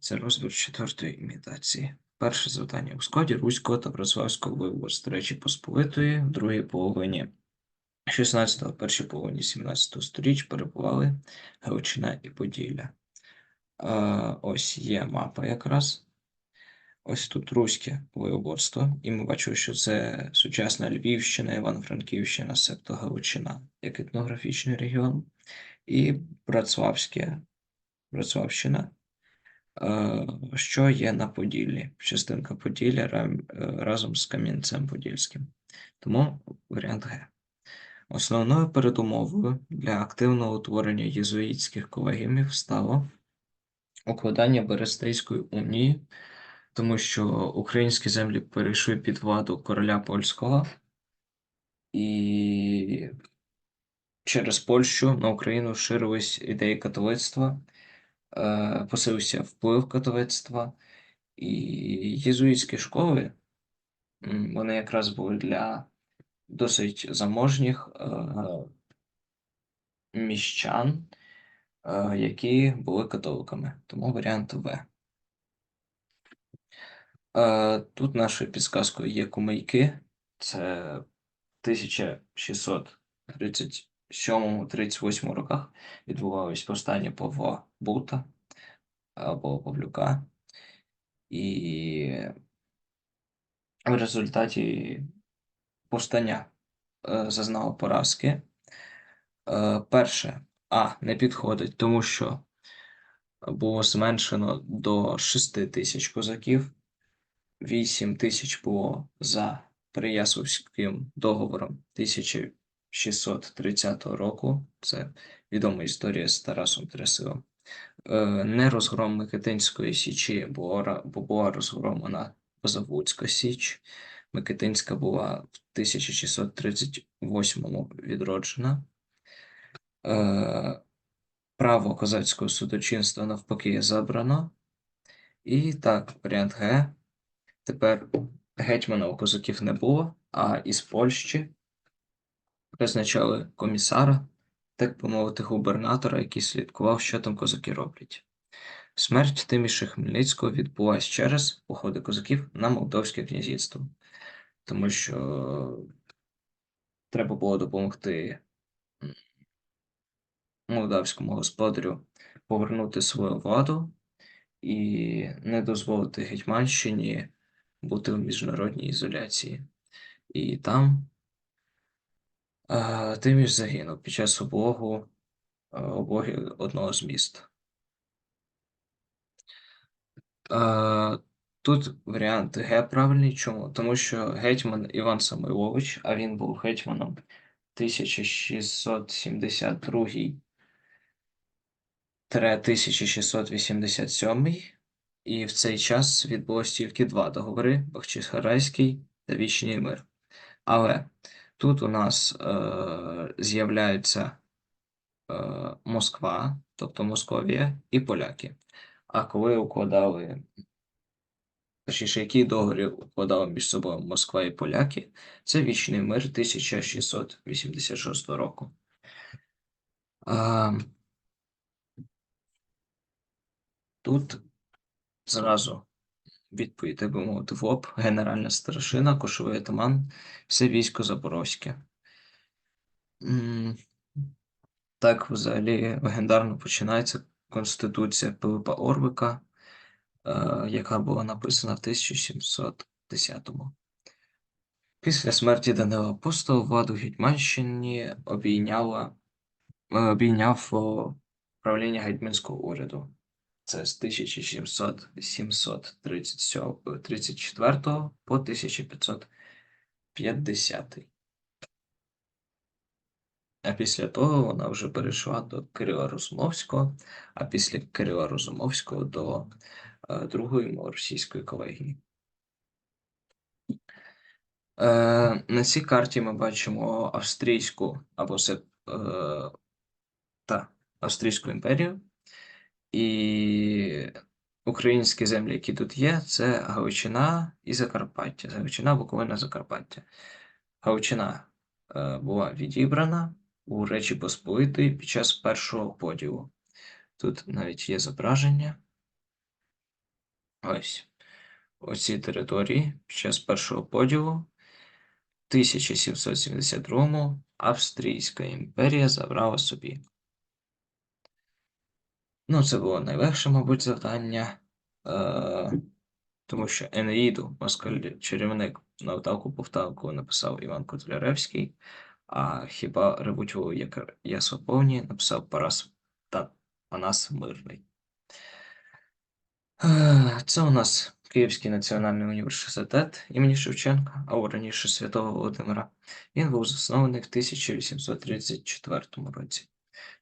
Це розбір четвертої імітації. Перше завдання у складі Руського та Братславського воєводства Речі Посполитої в другій половині 16-го, першій половині 17-го сторіч перебували Галичина і Поділля. Е, ось є мапа якраз. Ось тут Руське воєводство, і ми бачимо, що це сучасна Львівщина, Івано-Франківщина, септо Галичина, як етнографічний регіон, і Братславське, Братславщина, що є на Поділлі, частинка Поділля е, разом з Кам'янцем Подільським. Тому варіант Г. Основною передумовою для активного утворення єзуїтських колегіумів стало укладання Берестейської унії, тому що українські землі перейшли під владу короля польського, і через Польщу на Україну ширились ідеї католицтва, Э, посилився вплив католицтва, і єзуїтські школи вони якраз були для досить заможніх э, міщан, э, які були католиками, тому варіант В. Тут нашою підсказкою є кумайки, це 1630 37-38 роках відбувалось повстання Павла Бута або Павлюка, і в результаті повстання е, зазнало поразки. Е, перше, а не підходить, тому що було зменшено до 6 тисяч козаків, 8 тисяч було за Приясовським договором. 1000 1630 року. Це відома історія з Тарасом Трясилом. Е, Не розгром Микитинської січі, бо була розгромлена Позавутська січ. Микитинська була в 1638 відроджена. Е, Право козацького судочинства навпаки забрано. І так, варіант Г. Тепер гетьмана у козаків не було, а із Польщі призначали комісара, так би мовити, губернатора, який слідкував, що там козаки роблять. Смерть Тиміша Хмельницького відбулась через походи козаків на Молдовське князівство, тому що треба було допомогти молдавському господарю повернути свою владу і не дозволити Гетьманщині бути в міжнародній ізоляції. І там Тиміш загинув під час облогу, облоги одного з міст. Тут варіант Г правильний. Чому? Тому що гетьман Іван Самойлович, а він був гетьманом 1672 1687 і в цей час відбулось тільки два договори: Бахчисарайський та Вічний мир. Але тут у нас е, з'являються е, Москва, тобто Московія, і поляки. А коли укладали, точніше, які договори укладали між собою Москва і поляки, це Вічний мир 1686 року. А, тут зразу відповідь, би мовити, в лоб, генеральна старшина, кошовий атаман, все військо Запорозьке. Так, взагалі, легендарно починається Конституція Пилипа Орвика, е, яка була написана в 1710-му. Після смерті Данила Апостола владу Гетьманщині обійняла, е, обійняв правління гетьманського уряду. Це з 1734 по 1550. А після того вона вже перейшла до Кирила Розумовського, а після Кирила Розумовського до е, Другої російської колегії. Е, на цій карті ми бачимо австрійську або е, та, Австрійську імперію. І українські землі, які тут є, це Галичина і Закарпаття. Галичина, Буковина, Закарпаття. Галичина е, була відібрана у Речі Посполитої під час першого поділу. Тут навіть є зображення. Ось. Оці території під час першого поділу в 1772 Австрійська імперія забрала собі. Ну, це було найлегше, мабуть, завдання, е, тому що Енеїду, москаль чарівник на вталку повталку написав Іван Котляревський, а хіба ревуть як ясоповні написав Парас та Панас Мирний. Е, Це у нас Київський національний університет імені Шевченка, або раніше Святого Володимира. Він був заснований в 1834 році.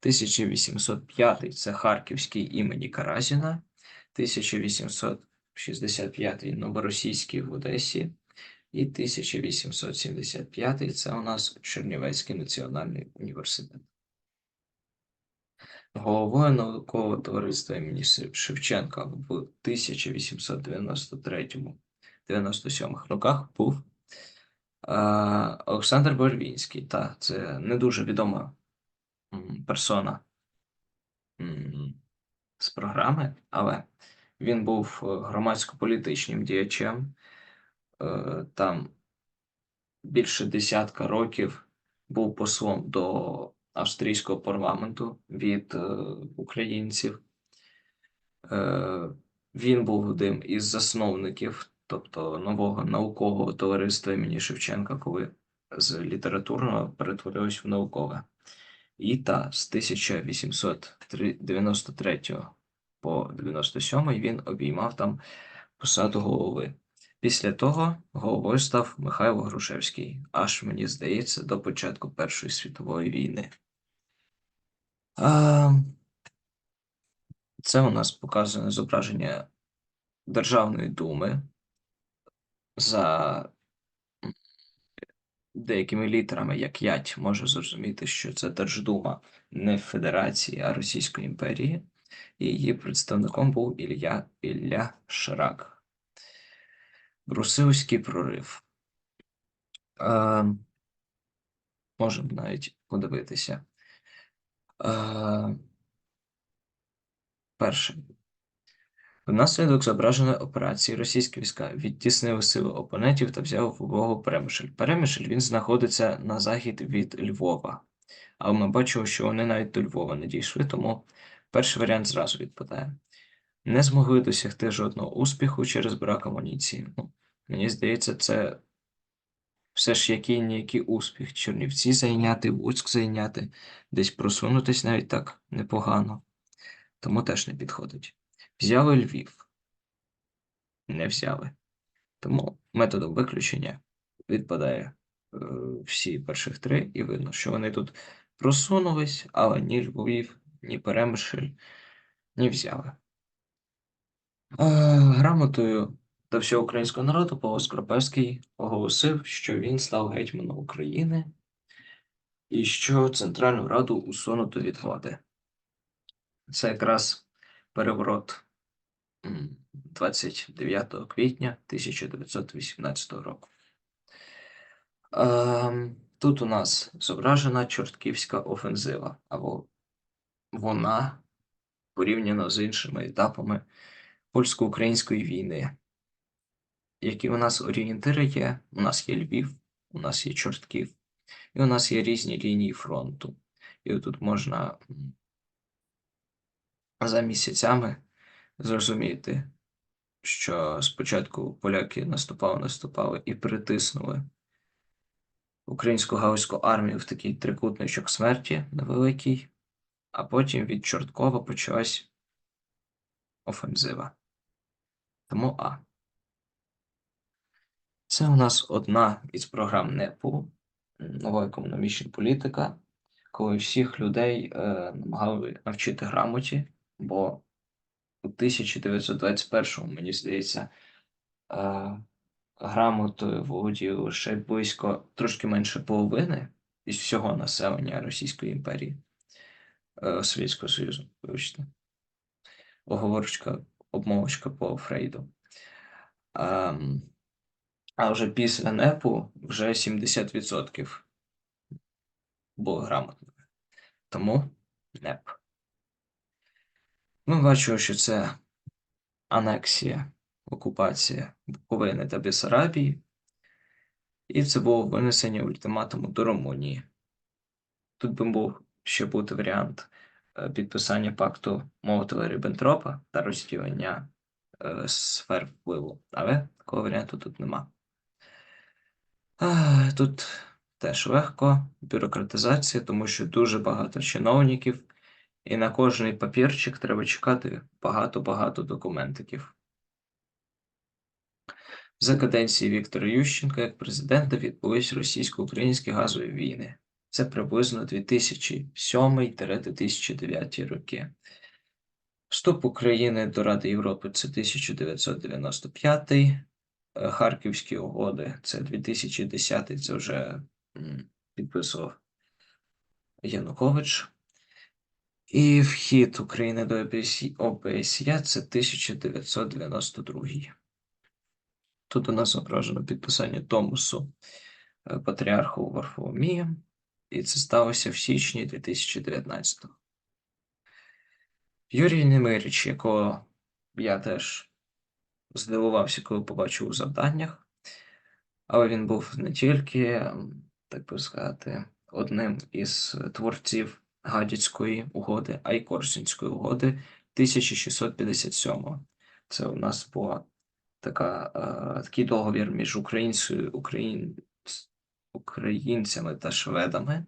1805 це Харківський імені Каразіна, 1865 Новоросійський в Одесі, і 1875 це у нас Чернівецький національний університет. Головою наукового товариства імені Шевченка в 1893-97 роках був Олександр Барвінський. Та, це не дуже відома персона з програми, але він був е, громадсько-політичним діячем. Е, Там більше десятка років був послом до австрійського парламенту від е, українців. Він був одним із засновників, тобто нового наукового товариства імені Шевченка, коли з літературного перетворилось в наукове. І та з 1893 по 97 він обіймав там посаду голови. Після того головою став Михайло Грушевський, аж мені здається, до початку Першої світової війни. А, Це у нас показане зображення Державної думи за деякими літерами, як ять, може зрозуміти, що це Держдума не Федерації, а Російської імперії. І її представником був Ілля Ілля Шрак. Брусилівський прорив. Е, можемо навіть подивитися. Е, перше. Внаслідок зображеної операції російські війська відтіснили сили опонентів та взяли в увагу Перемишль. Перемишль він знаходиться на захід від Львова. Але ми бачимо, що вони навіть до Львова не дійшли, тому перший варіант зразу відпадає. Не змогли досягти жодного успіху через брак амуніції. Ну, мені здається, це все ж який ніякий успіх. Чернівці зайняти, Луцьк зайняти, десь просунутись навіть так непогано. Тому теж не підходить. Взяли Львів. Не взяли. Тому методом виключення відпадає е, всі перших три, і видно, що вони тут просунулись, але ні Львів, ні Перемишль не взяли. Е, Грамотою до всього українського народу Павло Скоропевський оголосив, що він став гетьманом України і що Центральну Раду усунуто від влади. Це якраз переворот 29 квітня 1918 року. Ем, Тут у нас зображена Чортківська офензива, або вона порівняно з іншими етапами польсько-української війни. Які у нас орієнтири є? У нас є Львів, у нас є Чортків, і у нас є різні лінії фронту. І тут можна за місяцями зрозуміти, що спочатку поляки наступали, наступали і притиснули українську галузьку армію в такий трикутничок смерті невеликий, а потім від Чорткова почалась офензива. Тому А. Це у нас одна із програм НЕПу, нова економічна політика, коли всіх людей е, намагали навчити грамоті, бо у 1921-му, мені здається, грамотою володіли лише близько трошки менше половини із всього населення Російської імперії, е, Совєтського Союзу, вибачте. Оговорочка, обмовочка по Фрейду. Ем, а вже після НЕПу вже 70% було грамотними. Тому НЕП. Ми бачимо, що це анексія окупація Буковини та Бессарабії, і це було винесення ультиматуму до Румунії. Тут би мог ще бути варіант е, підписання пакту Молотова-Ріббентропа та розділення е, сфер впливу, але такого варіанту тут нема. А, Тут теж легко бюрократизація, тому що дуже багато чиновників, і на кожний папірчик треба чекати багато-багато документиків. За каденції Віктора Ющенка як президента відбулись російсько-українські газові війни. Це приблизно 2007-2009 роки. Вступ України до Ради Європи це 1995, е, Харківські угоди це 2010, це вже підписував Янукович. І вхід України до ОБСЄ це 1992. Тут у нас зображено підписання Томосу е, патріарху Варфоломія, і це сталося в січні 2019-го. Юрій Немирич, якого я теж здивувався, коли побачив у завданнях, але він був не тільки, так би сказати, одним із творців Гадяцької угоди, а й Корсунської угоди 1657. Це у нас була така, е, такий договір між українцею, україн, українцями та шведами,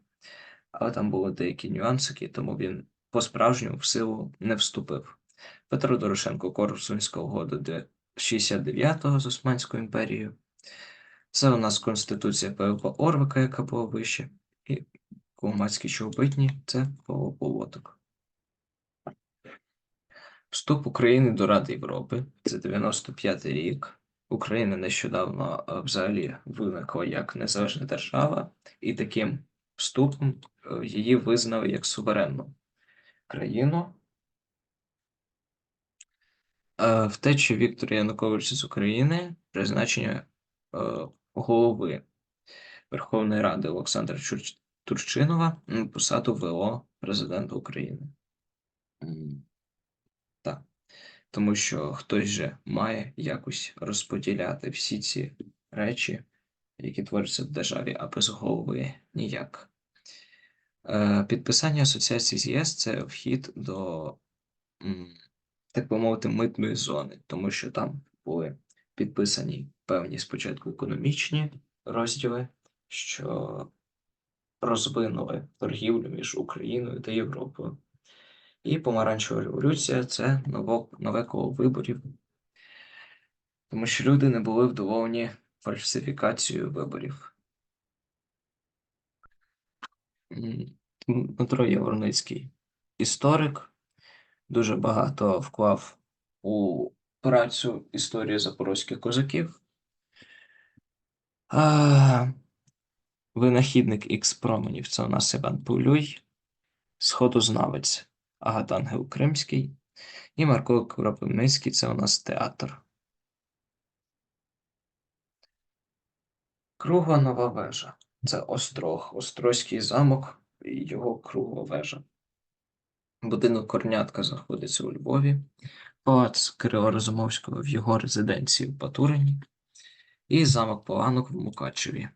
але там були деякі нюансики, тому він по-справжньому в силу не вступив. Петро Дорошенко, Корсунська угода 69-го з Османською імперією. Це у нас Конституція Павла Орвика, яка була вище, і Кулмацькі чобитні це Павло Полоток. Вступ України до Ради Європи це 95-й рік. Україна нещодавно е, взагалі виникла як незалежна держава, і таким вступом е, її визнали як суверенну країну. Е, Втеча Віктора Януковича з України, призначення голови Верховної Ради Олександра Чур- Турчинова на посаду ВО президента України. Так. Тому що хтось же має якось розподіляти всі ці речі, які творяться в державі, а без голови ніяк. Е, Підписання асоціації з ЄС це вхід до, так би мовити, митної зони, тому що там були підписані певні спочатку економічні розділи, що розвинули торгівлю між Україною та Європою. І помаранчева революція це ново, нове коло виборів, тому що люди не були вдоволені фальсифікацією виборів. Дмитро Яворницький історик, дуже багато вклав у працю історії запорозьких козаків. А, винахідник ікс променів це у нас Іван Пулюй, сходознавець Агатангел Кримський і Марко Кропивницький це у нас театр. Кругла нова вежа. Це Острог, Острозький замок і його кругла вежа. Будинок Корнятка знаходиться у Львові, палац Кирила Розумовського в його резиденції в Батурині і замок Поланок в Мукачеві.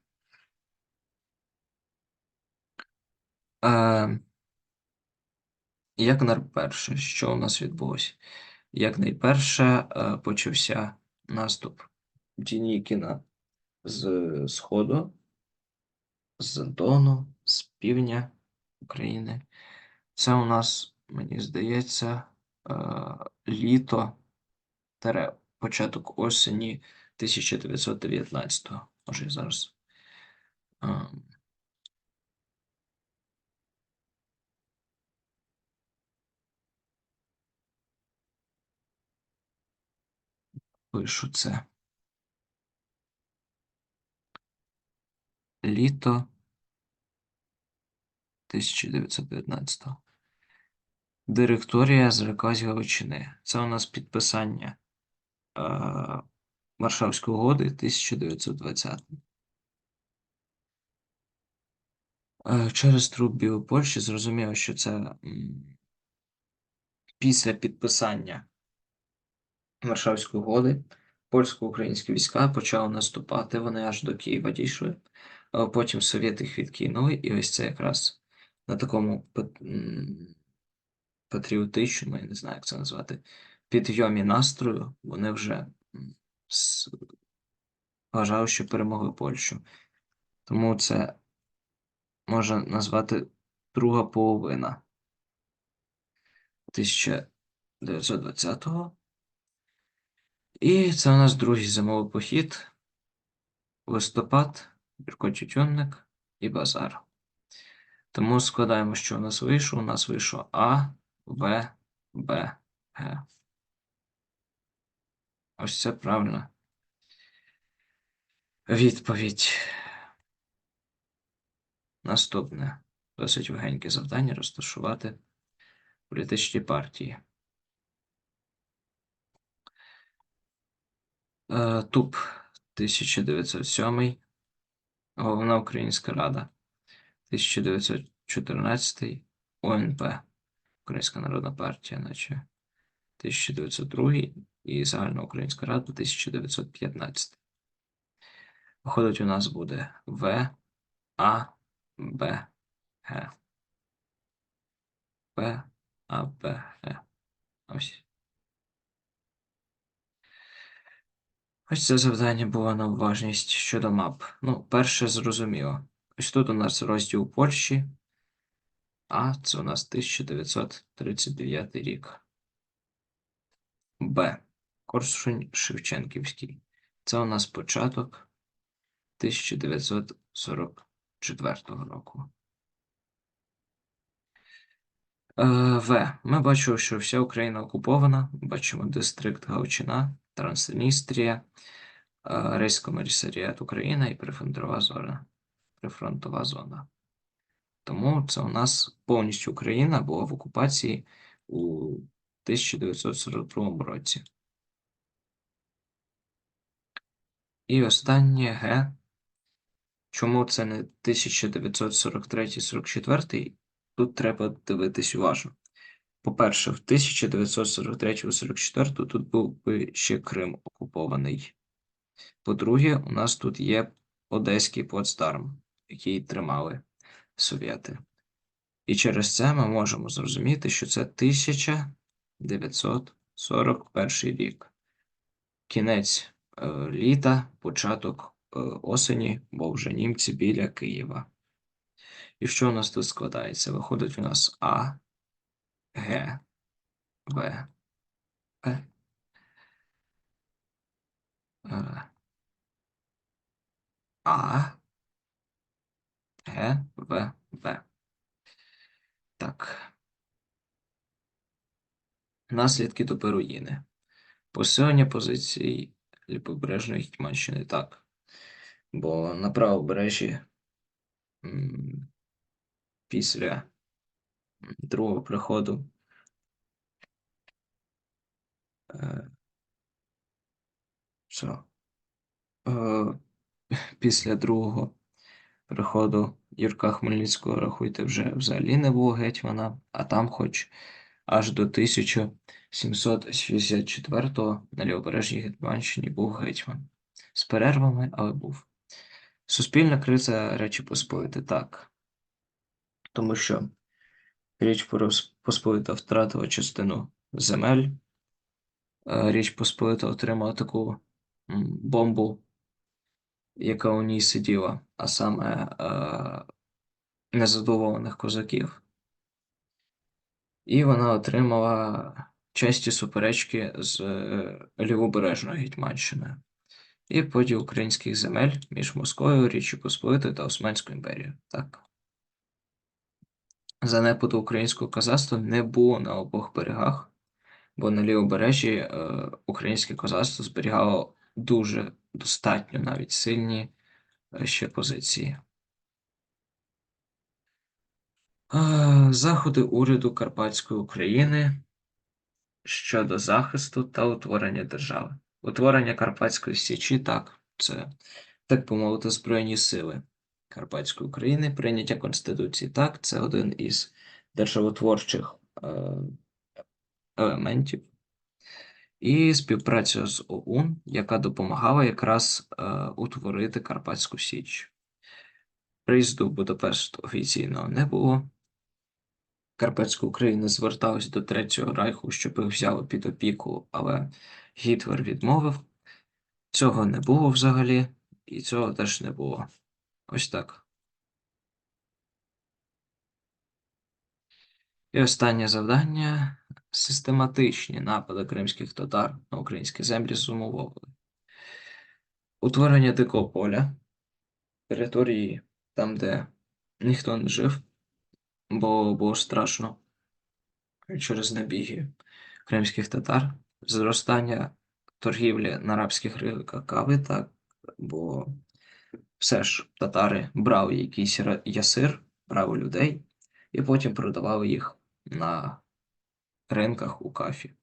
Е, як найперше, що у нас відбулося? Як найперше е, почався наступ Дінікіна з сходу, з Дону, з півдня України. Це у нас, мені здається, е, літо тере початок осені 1919-го. Може, я зараз. е, Пишу це. Літо 1919-го. Директорія з Галичини. Це у нас підписання е, Варшавської угоди 1920. Е, через труп Білопольщі зрозуміло, що це м, після підписання Варшавської угоди польсько-українські війська почали наступати, вони аж до Києва дійшли. А Потім совєти їх відкинули, і ось це якраз на такому патріотичному, я не знаю, як це назвати, підйомі настрою, вони вже вважали, що перемогли Польщу. Тому це можна назвати друга половина 1920-го. І це у нас другий зимовий похід, листопад, Юрко Тютюнник і Базар. Тому складаємо, що у нас вийшло. У нас вийшло А, В, Б, Г. Ось це правильно. Відповідь. Наступне. Досить легеньке завдання розташувати політичні партії. ТУП 1907, Головна Українська Рада 1914, ОНП, Українська Народна партія, наче 1902 і Загальноукраїнська Рада 1915. Виходить, у нас буде В, А, Б, Г. В, А, Б, Г. Ось. Ось це завдання було на уважність щодо мап. Ну, перше зрозуміло. Ось тут у нас розділ Польщі, а це у нас 1939 рік. Б. Корсунь Шевченківський. Це у нас початок 1944 року. Е, В. Ми бачимо, що вся Україна окупована. Бачимо дистрикт Галичина, Трансністрія, е, Рейсько-Комісаріат Україна і прифронтова зона. Прифронтова зона. Тому це у нас повністю Україна була в окупації у 1942 році. І останнє Г. Чому це не 1943-44? Тут треба дивитись уважно. По-перше, в 1943-44 тут був би ще Крим окупований. По-друге, у нас тут є Одеський плацдарм, який тримали совєти. І через це ми можемо зрозуміти, що це 1941 рік. Кінець е, літа, початок е, осені, бо вже німці біля Києва. І що у нас тут складається? Виходить у нас А, Г, П, Е, А, Г, В, В. Так. Наслідки до руїни. Посилення позицій Лівобережної Гетьманщини так. Бо на правобережжі після другого приходу е, що? Е, після другого приходу Юрка Хмельницького, рахуйте, вже взагалі не було гетьмана, а там хоч аж до 1764-го на Лівобережній Гетьманщині був гетьман. З перервами, але був. Суспільна криза Речі Посполити так. Тому що Річ Посполита втратила частину земель. Е, Річ Посполита отримала таку бомбу, яка у ній сиділа, а саме е, незадоволених козаків. І вона отримала часті суперечки з е, Лівобережною Гетьманщиною і поділ українських земель між Москвою, Річчю Посполитою та Османською імперією. Так. Занепаду українського козацтва не було на обох берегах, бо на лівобережжі е, українське козацтво зберігало дуже достатньо навіть сильні е, ще позиції. Е, Заходи уряду Карпатської України щодо захисту та утворення держави. Утворення Карпатської Січі, так, це, так би мовити, Збройні сили Карпатської України, прийняття Конституції, так, це один із державотворчих е, елементів. і співпраця з ОУН, яка допомагала якраз е, утворити Карпатську Січ. Приїзду в Будапешт офіційно не було. Карпатська Україна зверталась до Третього Райху, щоб їх взяли під опіку, але Гітлер відмовив. Цього не було взагалі, і цього теж не було. Ось так. І останнє завдання систематичні напади кримських татар на українські землі зумовили. Утворення дикого поля, території там, де ніхто не жив, бо було страшно через набіги кримських татар, зростання торгівлі на арабських ринках кави, так, бо все ж татари брали якийсь ясир, брали людей і потім продавали їх на ринках у кафі.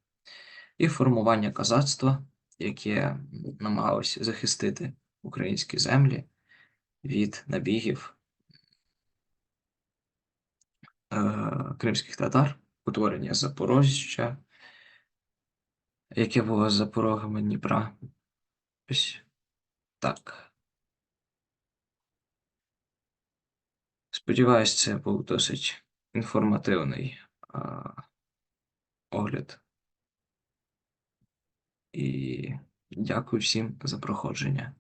І формування козацтва, яке намагалося захистити українські землі від набігів е, кримських татар, утворення Запорожжя, яке було за порогами Дніпра. Ось так. Сподіваюсь, це був досить інформативний а, огляд. І дякую всім за проходження.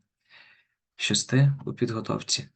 Щасти у підготовці.